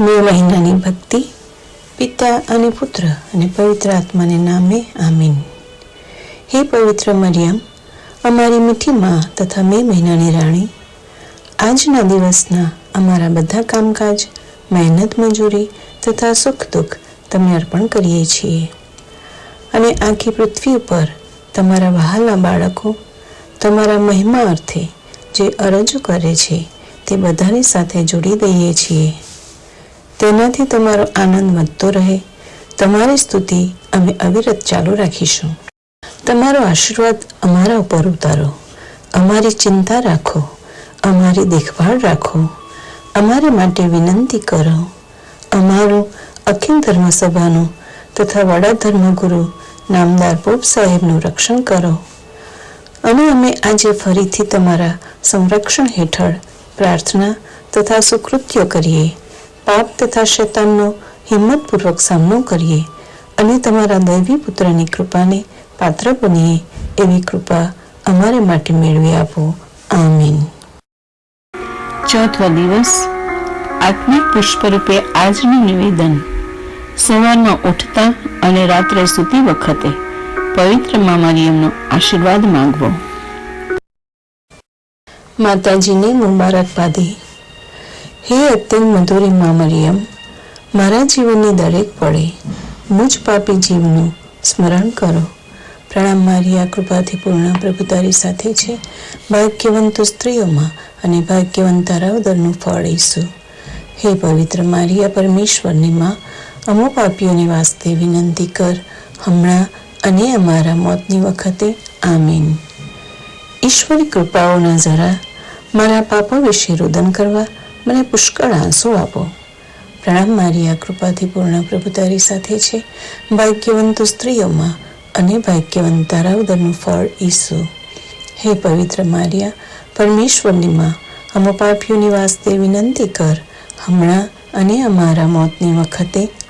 મે મહિનાની ભક્તિ, પિતા અને પુત્ર અને પવિત્ર આત્માને નામે આમીન. હે પવિત્ર મરિયમ, અમારી મીઠી માં તથા મે મહિનાની રાણી, આજના દિવસના અમારા બધા કામકાજ, મહેનત, મજૂરી તથા સુખ દુઃખ તમને અર્પણ કરીએ છીએ. અને આખી પૃથ્વી ઉપર તમારા વહાલા બાળકો, તમારા મહિમા અર્થે જે અરજો કરે છે તે બધાની સાથે જોડી દઈએ છીએ. તેનાથી તમારો આનંદ વધતો રહે, તમારી સ્તુતિ અમે અવિરત ચાલુ રાખીશું. તમારો આશીર્વાદ અમારા ઉપર ઉતારો, અમારી ચિંતા રાખો, અમારી દેખભાળ રાખો, અમારે માટે વિનંતી કરો. અમારું અખિલ ધર્મ સભાનું તથા વડા ધર્મગુરુ નામદાર પોપ સાહેબનું રક્ષણ કરો. અને અમે આજે ફરીથી તમારા સંરક્ષણ હેઠળ પ્રાર્થના તથા સુકૃત્યો કરીએ. પાપ તથા શૈતાનનો હિંમતપૂર્વક સામનો કરીએ અને તમારા દૈવી પુત્રની કૃપાને પાત્ર બનીએ એવી કૃપા અમારે માટે મેળવી આપો. આમીન. ચોથો દિવસ આત્મિક પુષ્પરૂપે આજનું નિવેદન. સવારમાં ઉઠતા અને રાત્રે સૂતી વખતે પવિત્ર મા મરિયમનો આશીર્વાદ માંગવો. માતાજીને મુબારકબાદી હે અત્યંત મધુરી મા મરિયમ મારા જીવનની દરેક પળે મુજ પાપી જીવનું સ્મરણ કરો. પ્રણામ મારિયા કૃપાથી પૂર્ણ પ્રભુ તારી સાથે છે. ભાગ્યવંત સ્ત્રીઓમાં અને ભાગ્યવંત તારા ફળ ઈસુ. હે પવિત્ર મારિયા પરમેશ્વરની માં અમો પાપીઓની વાસ્તે વિનંતી કર, હમણાં અને અમારા મોતની વખતે, આમીન. ઈશ્વરી કૃપાઓના જરા, મારા પાપો વિશે રોદન કરવા, મને પુષ્કળ આંસુ આપો. પ્રણામ મારી આ કૃપાથી પૂર્ણ પ્રભુ તારી સાથે છે. ભાગ્યવંત સ્ત્રીઓમાં અને ભાગ્યવંત તારા ઉદરનું ફળ ઈસુ. હે પવિત્ર મારિયા, પરમેશ્વરની માં, અમો પાપીઓની વાસ્તે વિનંતી કર, હમણાં અને અમારા મોતની વખતે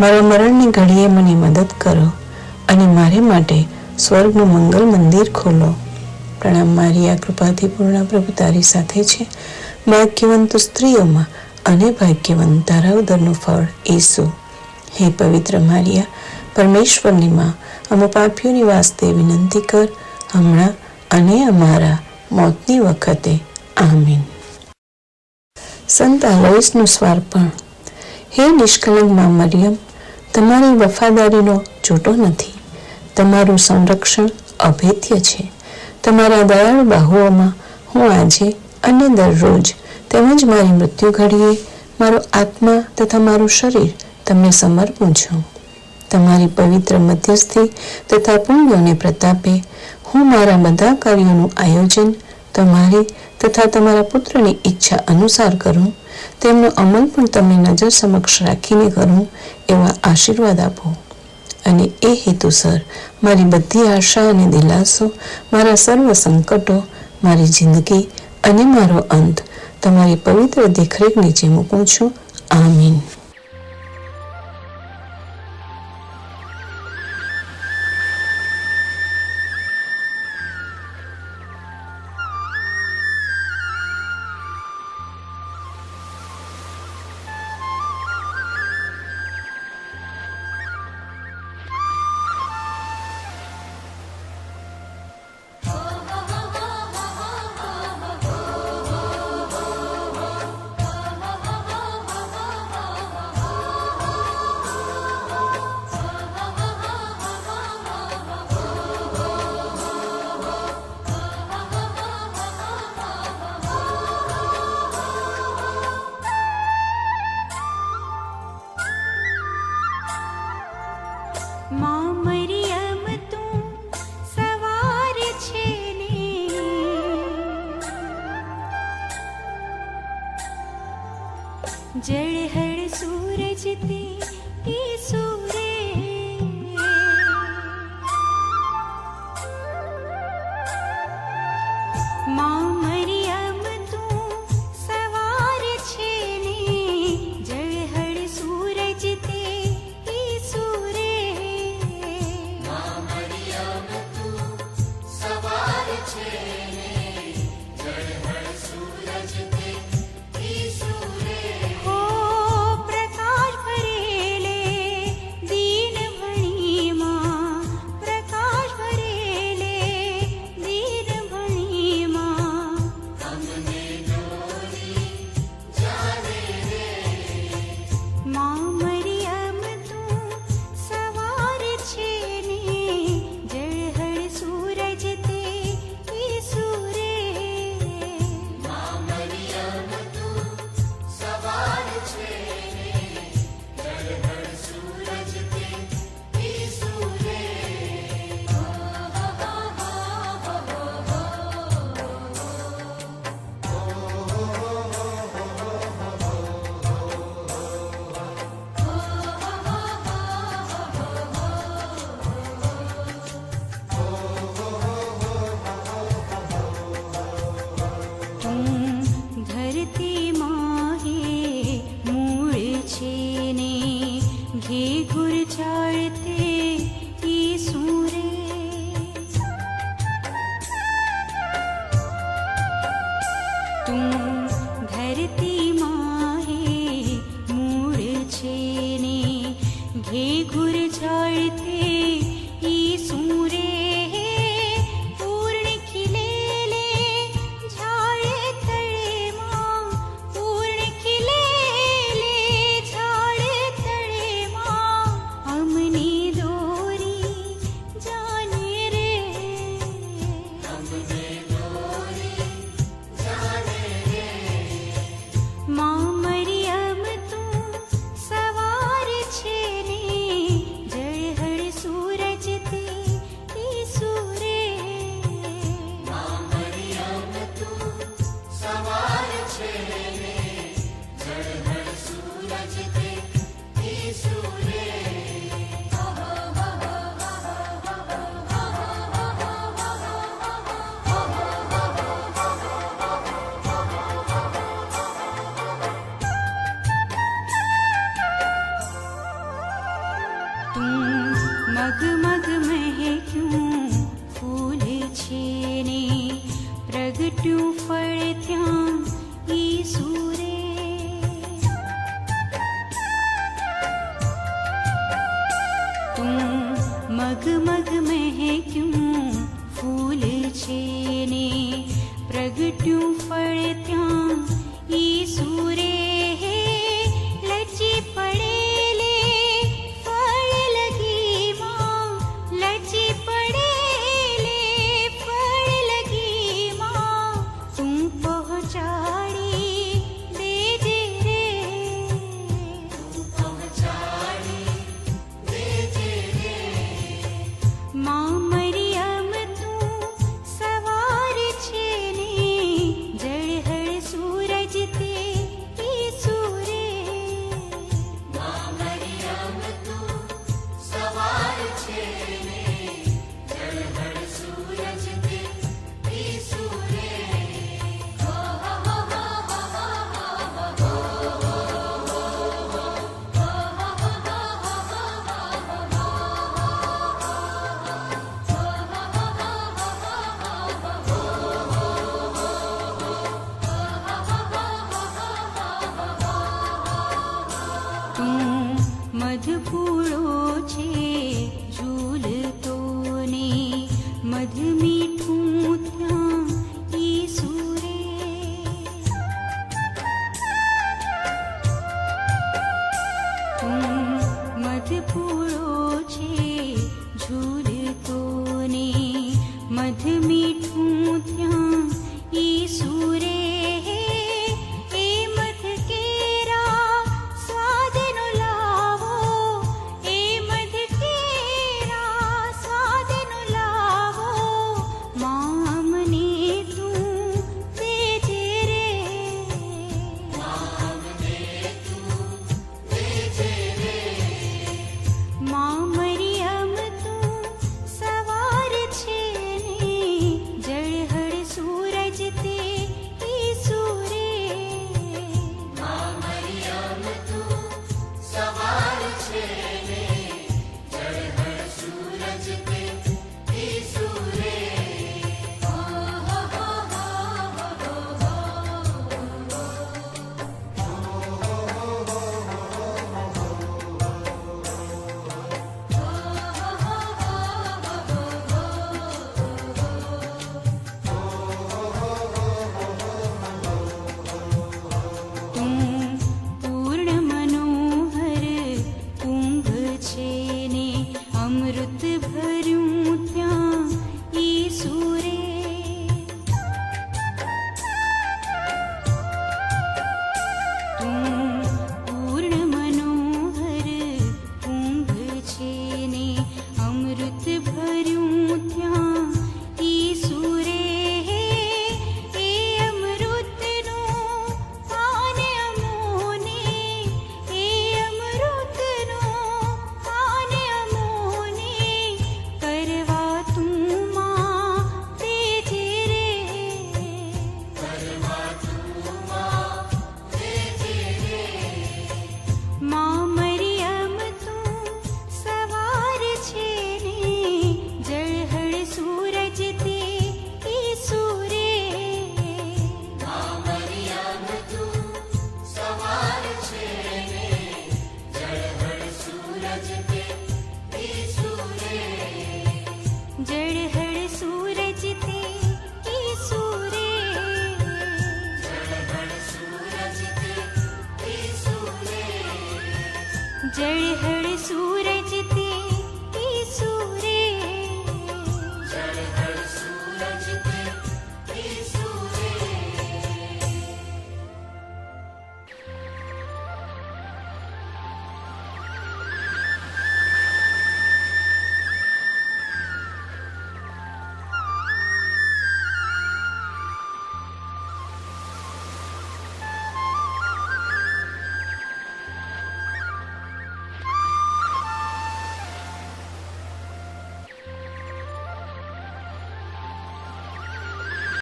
મારા મરણની ઘડીએ મને મદદ કરો અને મારે માટે સ્વર્ગનું મંગલ મંદિર ખોલો. પ્રણામ મારી આ કૃપાથી પૂર્ણ પ્રભુ તારી સાથે છે. ભાગ્યવંત સ્ત્રીઓમાં અને ભાગ્યવંત તારા ઉદરનું ફળ ઈસુ. હે પવિત્ર મારિયા, પરમેશ્વરની માં, અમો પાપીઓની વાસ્તે વિનંતી કર, હમણાં અને અમારા મોતની વખતે. આમીન. સંત આલોઈસનું સ્વાર્પણ. હે નિષ્કલંકમાં મરિયમ તમારી વફાદારીનો જૂટો નથી. તમારું સંરક્ષણ અભેદ્ય છે. તમારા દયાળુ બાહુઓમાં હું આજે અને દરરોજ તેમજ મારી મૃત્યુ ઘડીએ મારો આત્મા તથા મારું શરીર તમને સમર્પું છું. તમારી પવિત્ર મધ્યસ્થી તથા પુણ્યોને પ્રતાપે હું મારા બધા કાર્યોનું આયોજન, તમારી તથા તમારા પુત્રની ઈચ્છા અનુસાર કરું તેમનો અમલ પણ તમે નજર સમક્ષ રાખીને કરું એવા આશીર્વાદ આપો. અને એ હેતુસર મારી બધી આશા અને દિલાસો, મારા સર્વ સંકટો, મારી જિંદગી અને મારો અંત તમારી પવિત્ર દેખરેખ નીચે મૂકું છું. આમીન. मग फूल छेने? प्रगटु